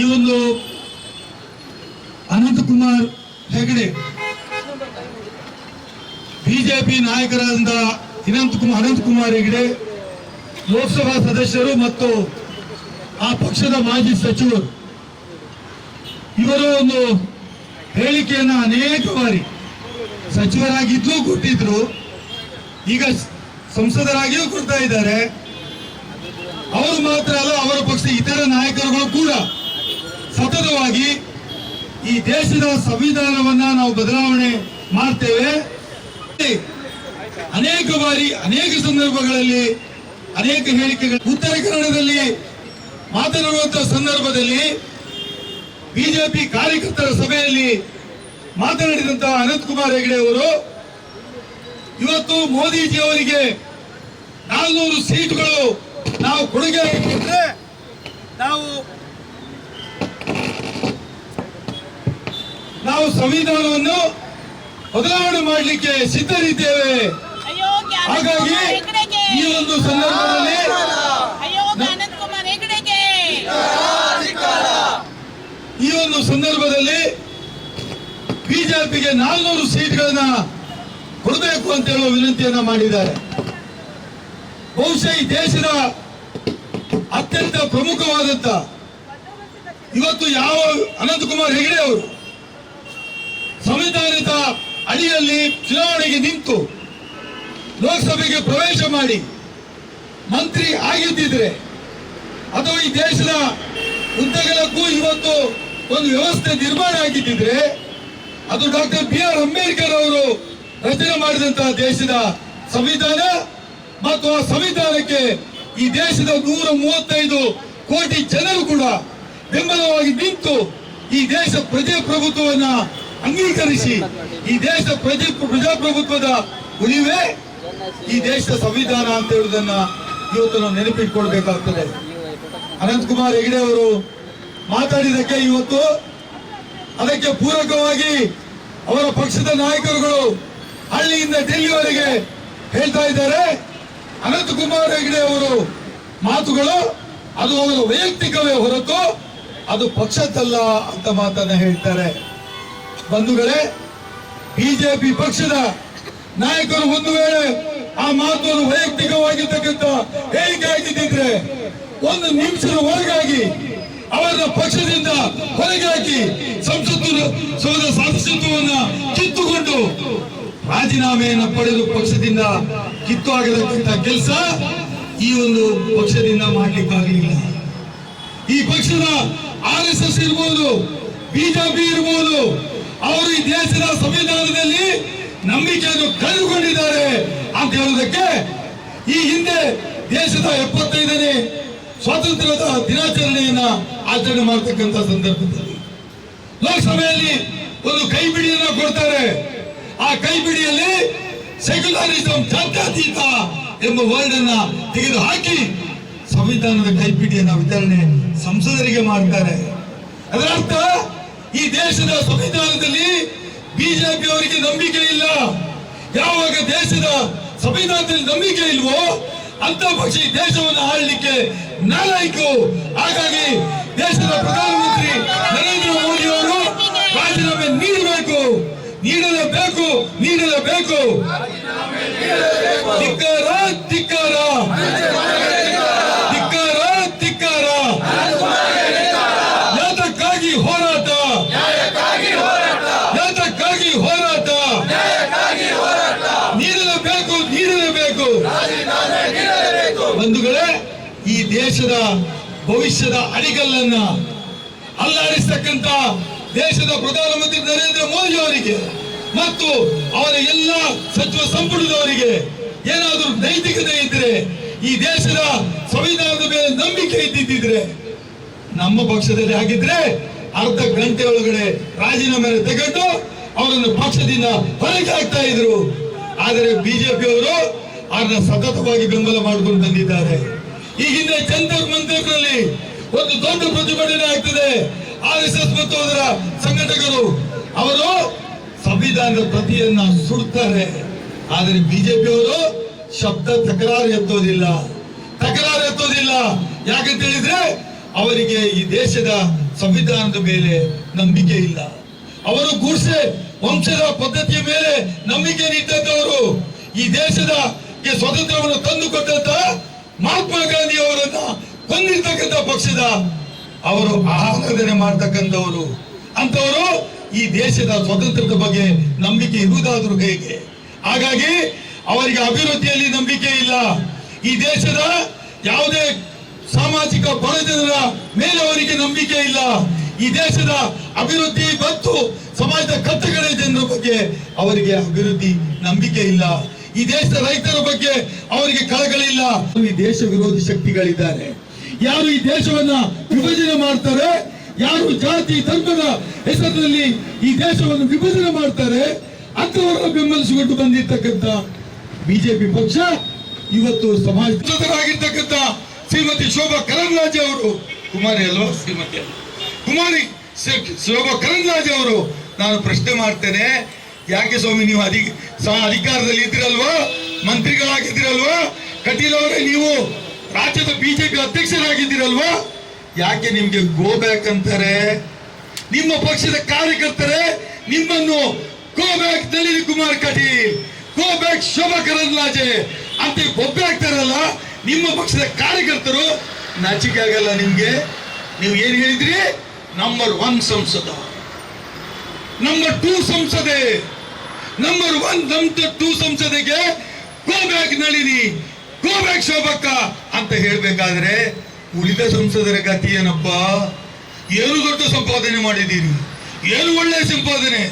ಈ ಒಂದು ಅನಂತಕುಮಾರ್ ಹೆಗಡೆ ಬಿಜೆಪಿ ನಾಯಕರಾದಂಥ ಅನಂತಕುಮಾರ್ ಅನಂತಕುಮಾರ್ ಹೆಗಡೆ ಲೋಕಸಭಾ ಸದಸ್ಯರು ಮತ್ತು ಆ ಪಕ್ಷದ ಮಾಜಿ ಸಚಿವರು. ಇವರು ಒಂದು ಹೇಳಿಕೆಯನ್ನು ಅನೇಕ ಬಾರಿ ಸಚಿವರಾಗಿದ್ದು ಕೊಟ್ಟಿದ್ರು. ಈಗ ಸಂಸದರಾಗಿಯೂ ಕೊಡ್ತಾ ಇದ್ದಾರೆ. ಅವರು ಮಾತ್ರ ಅಲ್ಲ, ಅವರ ಪಕ್ಷ ಇತರ ನಾಯಕರುಗಳು ಕೂಡ ಸತತವಾಗಿ ಈ ದೇಶದ ಸಂವಿಧಾನವನ್ನ ನಾವು ಬದಲಾವಣೆ ಮಾಡ್ತೇವೆ. ಅನೇಕ ಬಾರಿ, ಅನೇಕ ಸಂದರ್ಭಗಳಲ್ಲಿ, ಅನೇಕ ಹೇಳಿಕೆಗಳು ಉತ್ತರ ಕನ್ನಡದಲ್ಲಿ ಮಾತನಾಡುವಂತಹ ಸಂದರ್ಭದಲ್ಲಿ ಬಿಜೆಪಿ ಕಾರ್ಯಕರ್ತರ ಸಭೆಯಲ್ಲಿ ಮಾತನಾಡಿದಂತಹ ಅನಂತ್ ಕುಮಾರ್ ಹೆಗಡೆ ಅವರು ಇವತ್ತು ಮೋದಿಜಿ ಅವರಿಗೆ ನಾಲ್ನೂರು ಸೀಟ್ಗಳು ನಾವು ಕೊಡುಗೆ ನಾವು ನಾವು ಸಂವಿಧಾನವನ್ನು ಬದಲಾವಣೆ ಮಾಡಲಿಕ್ಕೆ ಸಿದ್ಧರಿದ್ದೇವೆ. ಹಾಗಾಗಿ ಈ ಒಂದು ಸಂದರ್ಭದಲ್ಲಿ ಈ ಒಂದು ಸಂದರ್ಭದಲ್ಲಿ ಬಿಜೆಪಿಗೆ ನಾಲ್ನೂರು ಸೀಟ್ಗಳನ್ನ ಕೊಡಬೇಕು ಅಂತ ಹೇಳುವ ವಿನಂತಿಯನ್ನ ಮಾಡಿದ್ದಾರೆ. ಬಹುಶಃ ಈ ದೇಶದ ಅತ್ಯಂತ ಪ್ರಮುಖವಾದಂತ ಇವತ್ತು ಯಾವ ಅನಂತಕುಮಾರ್ ಹೆಗಡೆ ಅವರು ಸಂವಿಧಾನದ ಅಡಿಯಲ್ಲಿ ಚುನಾವಣೆಗೆ ನಿಂತು ಲೋಕಸಭೆಗೆ ಪ್ರವೇಶ ಮಾಡಿ ಮಂತ್ರಿ ಆಗಿದ್ದಿದ್ರೆ ಅಥವಾ ಈ ದೇಶದ ಉದ್ದಗಲಕ್ಕೂ ಇವತ್ತು ಒಂದು ವ್ಯವಸ್ಥೆ ನಿರ್ಮಾಣ ಆಗಿದ್ದಿದ್ರೆ ಅದು ಡಾಕ್ಟರ್ ಬಿ ಆರ್ ಅಂಬೇಡ್ಕರ್ ಅವರು ರಚನೆ ಮಾಡಿದಂತಹ ದೇಶದ ಸಂವಿಧಾನ ಮತ್ತು ಆ ಸಂವಿಧಾನಕ್ಕೆ ಈ ದೇಶದ ನೂರ ಮೂವತ್ತೈದು ಕೋಟಿ ಜನರು ಕೂಡ ಬೆಂಬಲವಾಗಿ ನಿಂತು ಈ ದೇಶ ಪ್ರಜಾಪ್ರಭುತ್ವವನ್ನ ಅಂಗೀಕರಿಸಿ ಈ ದೇಶ ಪ್ರಜೆ ಪ್ರಜಾಪ್ರಭುತ್ವದ ಉಳಿವೆ, ಈ ದೇಶದ ಸಂವಿಧಾನ ಅಂತ ಹೇಳುವುದನ್ನ ಇವತ್ತು ನಾವು ನೆನಪಿಟ್ಕೊಳ್ಬೇಕಾಗ್ತದೆ. ಅನಂತಕುಮಾರ್ ಹೆಗಡೆ ಅವರು ಮಾತಾಡಿದಕ್ಕೆ ಇವತ್ತು ಅದಕ್ಕೆ ಪೂರಕವಾಗಿ ಅವರ ಪಕ್ಷದ ನಾಯಕರುಗಳು ಹಳ್ಳಿಯಿಂದ ಡೆಲ್ಲಿವರೆಗೆ ಹೇಳ್ತಾ ಇದ್ದಾರೆ. ಅನಂತಕುಮಾರ್ ಹೆಗಡೆ ಅವರು ಮಾತುಗಳು, ಅದು ಅವರ ವೈಯಕ್ತಿಕವೇ ಹೊರತು ಅದು ಪಕ್ಷದಲ್ಲ ಅಂತ ಮಾತನ್ನ ಹೇಳ್ತಾರೆ. ಬಂಧುಗಳೇ, ಬಿಜೆಪಿ ಪಕ್ಷದ ನಾಯಕರು ಒಂದು ವೇಳೆ ಆ ಮಾತನ್ನು ವೈಯಕ್ತಿಕವಾಗಿರ್ತಕ್ಕಂಥ ಹೇಳಿಕೆ ಆಗಿದ್ದಿದ್ರೆ ಒಂದು ನಿಮಿಷದ ಒಳಗಾಗಿ ಅವರ ಪಕ್ಷದಿಂದ ಹೊರಗೆ ಹಾಕಿ ಸಂಸತ್ತು ಸಂಸತ್ವವನ್ನ ಕಿತ್ತುಕೊಂಡು ರಾಜೀನಾಮೆಯನ್ನು ಪಡೆದು ಪಕ್ಷದಿಂದ ಕಿತ್ತು ಆಗತಕ್ಕಂಥ ಕೆಲಸ ಈ ಒಂದು ಪಕ್ಷದಿಂದ ಮಾಡಲಿಕ್ಕಾಗಲಿಲ್ಲ. ಈ ಪಕ್ಷದ ಆರ್ ಎಸ್ ಎಸ್ ಇರ್ಬೋದು ಬಿಜೆಪಿ ಇರ್ಬೋದು, ಅವರು ಈ ದೇಶದ ಸಂವಿಧಾನದಲ್ಲಿ ನಂಬಿಕೆಯನ್ನು ಕಳೆದುಕೊಂಡಿದ್ದಾರೆ ಅಂತ ಹೇಳುವುದಕ್ಕೆ ಈ ಹಿಂದೆ ದೇಶದ ಎಪ್ಪತ್ತೈದನೇ ಸ್ವಾತಂತ್ರ್ಯದ ದಿನಾಚರಣೆಯನ್ನ ಆಚರಣೆ ಮಾಡತಕ್ಕಂತ ಸಂದರ್ಭದಲ್ಲಿ ಲೋಕಸಭೆಯಲ್ಲಿ ಒಂದು ಕೈಬಿಡಿಯನ್ನು ಕೊಡ್ತಾರೆ. ಆ ಕೈಪಿಡಿಯಲ್ಲಿ ಸೆಕ್ಯುಲರಿಸಂ ಜಾತ್ಯತೀತ ಎಂಬ ವರ್ಡ್ ಅನ್ನ ತೆಗೆದು ಹಾಕಿ ಸಂವಿಧಾನದ ಕೈಪಿಡಿಯನ್ನ ವಿತರಣೆ ಸಂಸದರಿಗೆ ಮಾಡ್ತಾರೆ. ಅದರ ಅರ್ಥ, ಈ ದೇಶದ ಸಂವಿಧಾನದಲ್ಲಿ ಬಿಜೆಪಿ ಅವರಿಗೆ ನಂಬಿಕೆ ಇಲ್ಲ. ಯಾವಾಗ ದೇಶದ ಸಂವಿಧಾನದಲ್ಲಿ ನಂಬಿಕೆ ಇಲ್ವೋ, ಅಂತ ಪಕ್ಷ ಈ ದೇಶವನ್ನು ಆಳ್ಲಿಕ್ಕೆ ನಾಲಾಯ್ಕು ಹಾಗಾಗಿ ದೇಶದ ಪ್ರಧಾನಮಂತ್ರಿ ನರೇಂದ್ರ ಮೋದಿ ನೀಡಲೇಬೇಕು ನೀಡಲೇಬೇಕು. ಧಿಕ್ಕಾರ ಧಿಕ್ಕಾರ. ಧಿಕ್ಕಾರ ಧಿಕ್ಕಾರ. ಯಾತಕ್ಕಾಗಿ ಹೋರಾಟ. ಯಾತಕ್ಕಾಗಿ ಹೋರಾಟ. ನೀಡಲೇಬೇಕು ನೀಡಲೇಬೇಕು. ಬಂಧುಗಳೇ, ಈ ದೇಶದ ಭವಿಷ್ಯದ ಅಡಿಗಲ್ಲನ್ನ ಅಲ್ಲಾಡಿಸ್ತಕ್ಕಂತ ದೇಶದ ಪ್ರಧಾನಮಂತ್ರಿ ನರೇಂದ್ರ ಮೋದಿ ಅವರಿಗೆ ಮತ್ತು ಅವರ ಎಲ್ಲ ಸಚಿವ ಸಂಪುಟದವರಿಗೆ ಏನಾದರೂ ನೈತಿಕತೆ ಇದ್ರೆ ಈ ದೇಶದ ಸಂವಿಧಾನದ ಮೇಲೆ ನಂಬಿಕೆ ಇದ್ದಿದ್ದಿದ್ರೆ, ನಮ್ಮ ಪಕ್ಷದಲ್ಲಿ ಆಗಿದ್ರೆ ಅರ್ಧ ಗಂಟೆ ಒಳಗಡೆ ರಾಜೀನಾಮೆ ತೆಗೆದು ಅವರನ್ನು ಪಕ್ಷದಿಂದ ಹೊರಗೆ ಹಾಕ್ತಾ ಇದ್ರು. ಆದರೆ ಬಿಜೆಪಿ ಅವರು ಅವ್ರನ್ನ ಸತತವಾಗಿ ಬೆಂಬಲ ಮಾಡಿಕೊಂಡು ಬಂದಿದ್ದಾರೆ. ಈ ಹಿಂದೆ ಮಂತರ್ನಲ್ಲಿ ಒಂದು ದೊಡ್ಡ ಪ್ರತಿಭಟನೆ ಆಗ್ತದೆ. ಆರ್ ಎಸ್ ಎಸ್ ಮತ್ತು ಅದರ ಸಂಘಟಕರು, ಅವರು ಸಂವಿಧಾನದ ಪ್ರತಿಯನ್ನ ಸುಡ್ತಾರೆ. ಆದರೆ ಬಿಜೆಪಿ ಅವರು ಶಬ್ದ ತಕರಾರು ಎತ್ತೋದಿಲ್ಲ. ತಕರಾರು ಎತ್ತೋದಿಲ್ಲ. ಯಾಕಂತ ಹೇಳಿದ್ರೆ, ಅವರಿಗೆ ಈ ದೇಶದ ಸಂವಿಧಾನದ ಮೇಲೆ ನಂಬಿಕೆ ಇಲ್ಲ. ಅವರು ಗುಡ್ಸೆ ವಂಶದ ಪದ್ಧತಿಯ ಮೇಲೆ ನಂಬಿಕೆ ನೀಡಿದಂತವರು ಈ ದೇಶದ ಸ್ವಾತಂತ್ರ್ಯವನ್ನು ತಂದುಕೊಟ್ಟಂತ ಮಹಾತ್ಮ ಗಾಂಧಿ ಅವರನ್ನ ಕೊಂದಿರ್ತಕ್ಕಂಥ ಪಕ್ಷದ ಅವರು ಆರಾಧನೆ ಮಾಡ್ತಕ್ಕಂಥವರು. ಅಂತವರು ಈ ದೇಶದ ಸ್ವಾತಂತ್ರ್ಯದ ಬಗ್ಗೆ ನಂಬಿಕೆ ಇರುವುದಾದ್ರೂ ಹೇಗೆ? ಹಾಗಾಗಿ ಅವರಿಗೆ ಅಭಿವೃದ್ಧಿಯಲ್ಲಿ ನಂಬಿಕೆ ಇಲ್ಲ. ಈ ದೇಶದ ಯಾವುದೇ ಸಾಮಾಜಿಕ ಬಡಜನರ ಮೇಲೆ ಅವರಿಗೆ ನಂಬಿಕೆ ಇಲ್ಲ. ಈ ದೇಶದ ಅಭಿವೃದ್ಧಿ ಮತ್ತು ಸಮಾಜದ ಕತ್ತೆಗಳ ಜನರ ಬಗ್ಗೆ ಅವರಿಗೆ ಅಭಿವೃದ್ಧಿ ನಂಬಿಕೆ ಇಲ್ಲ. ಈ ದೇಶದ ರೈತರ ಬಗ್ಗೆ ಅವರಿಗೆ ಕಳಕಳಿಲ್ಲ ಈ ದೇಶ ವಿರೋಧಿ ಶಕ್ತಿಗಳಿದ್ದಾರೆ. ಯಾರು ಈ ದೇಶವನ್ನ ವಿಭಜನೆ ಮಾಡ್ತಾರೆ, ಯಾರು ಜಾತಿ, ಧರ್ಮದ ಹೆಸರಿನಲ್ಲಿ ಈ ದೇಶವನ್ನು ವಿಭಜನೆ ಮಾಡ್ತಾರೆ ಅಂತವರನ್ನು ಬೆಂಬಲಿಸಿಕೊಂಡು ಬಂದಿರ್ತಕ್ಕಂಥ ಬಿಜೆಪಿ ಪಕ್ಷ ಇವತ್ತು ಸಮಾಜರಾಗಿರ್ತಕ್ಕಂಥ ಶ್ರೀಮತಿ ಶೋಭಾ ಕರಂದ್ಲಾಜೆ ಅವರು. ಕುಮಾರಿ ಅಲ್ವಾ? ಶ್ರೀಮತಿ? ಕುಮಾರಿ ಶೋಭಾ ಕರಂದ್ಲಾಜೆ ಅವರು, ನಾನು ಪ್ರಶ್ನೆ ಮಾಡ್ತೇನೆ, ಯಾಕೆ ಸ್ವಾಮಿ ನೀವು ಅಧಿ ಅಧಿಕಾರದಲ್ಲಿ ಇದ್ರಲ್ವಾ ಮಂತ್ರಿಗಳಾಗಿದ್ದೀರಲ್ವಾ? ಕಟೀಲ್ ಅವರೇ, ನೀವು ರಾಜ್ಯದ ಬಿಜೆಪಿ ಅಧ್ಯಕ್ಷರಾಗಿದ್ದೀರಲ್ವಾ? ಯಾಕೆ ನಿಮ್ಗೆ ಗೋ ಬ್ಯಾಕ್ ಅಂತಾರೆ? ನಿಮ್ಮ ಪಕ್ಷದ ಕಾರ್ಯಕರ್ತರೆ ನಿಮ್ಮನ್ನು go back Nalini Kumar Kateel. Go back Shobha Karandlaje ಅಂತ ಬೊಬ್ಬೆ ಹಾಕ್ತಾರಲ್ಲ ನಿಮ್ಮ ಪಕ್ಷದ ಕಾರ್ಯಕರ್ತರು ನಾಚಿಕೆ ಆಗಲ್ಲ ನಿಮ್ಗೆ? ನೀವು ಏನ್ ಹೇಳಿದ್ರಿ? ನಂಬರ್ ಒನ್ ಸಂಸದ. ನಂಬರ್ ಟೂ ಸಂಸದೆ. Number one number two ಸಂಸದೆಗೆ go back Nalini. Go back ಶೋಭಕ್ಕ ಅಂತ ಹೇಳ್ಬೇಕಾದ್ರೆ ಉಳಿದ ಸಂಸದರ ಗತಿ ಏನಪ್ಪ? ಏನು ದೊಡ್ಡ ಸಂಪಾದನೆ ಮಾಡಿದ್ದೀರಿ? ಏನು ಒಳ್ಳೆ ಸಂಪಾದನೆ?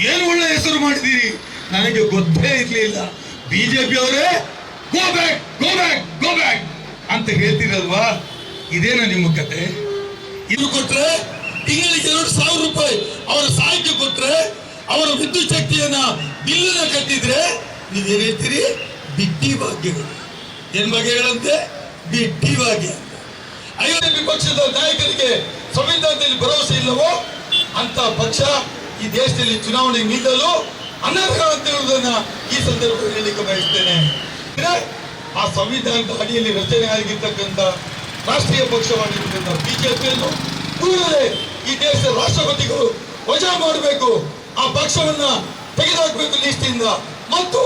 ಏನು ಒಳ್ಳೆ ಹೆಸರು ಮಾಡಿದ್ದೀರಿ? ನನಗೆ ಗೊತ್ತೇ ಇರಲಿಲ್ಲ. ಬಿಜೆಪಿ ಅವರೇ go back go back go back ಅಂತ ಹೇಳ್ತೀರಲ್ವಾ? ಇದೇನ ನಿಮ್ಮ ಕತೆ? ಇದು ಕೊಟ್ರೆ ತಿಂಗಳಿಗೆ ಎರಡು ಸಾವಿರ ರೂಪಾಯಿ ಅವರ ಸಹಾಯಕ್ಕೆ ಕೊಟ್ರೆ ಅವರ ವಿದ್ಯುತ್ ಶಕ್ತಿಯನ್ನ ಬಿಲ್ಲನ್ನ ಕಟ್ಟಿದ್ರೆ ನೀವೇನ್ ಹೇಳ್ತೀರಿ? ಬಿಟ್ಟಿ ಭಾಗ್ಯಗಳು. ಏನ್ ಬಗ್ಗೆ ಬಿಟ್ಟಿ ಭಾಗ್ಯ ಐವತ್ತು ವಿಪಕ್ಷದ ನಾಯಕರಿಗೆ ಸಂವಿಧಾನದಲ್ಲಿ ಭರವಸೆ ಇಲ್ಲವೋ, ಅಂತ ಪಕ್ಷ ಈ ದೇಶದಲ್ಲಿ ಚುನಾವಣೆ ನಿಲ್ಲಲು ಅನರ್ಹ ಅಂತ ಹೇಳುವುದನ್ನ ಈ ಸಂದರ್ಭದಲ್ಲಿ ಹೇಳಲಿಕ್ಕೆ ಬಯಸ್ತೇನೆ. ಆ ಸಂವಿಧಾನದ ಅಡಿಯಲ್ಲಿ ರಚನೆ ಆಗಿರ್ತಕ್ಕಂಥ ರಾಷ್ಟ್ರೀಯ ಪಕ್ಷವಾಗಿರ್ತಕ್ಕಂಥ ಬಿಜೆಪಿಯನ್ನು ಕೂಡಲೇ ಈ ದೇಶದ ರಾಷ್ಟ್ರಪತಿಗಳು ವಜಾ ಮಾಡಬೇಕು. ಆ ಪಕ್ಷವನ್ನ ತೆಗೆದುಹಾಕಬೇಕು ಲಿಸ್ಟಿಂದ ಮತ್ತು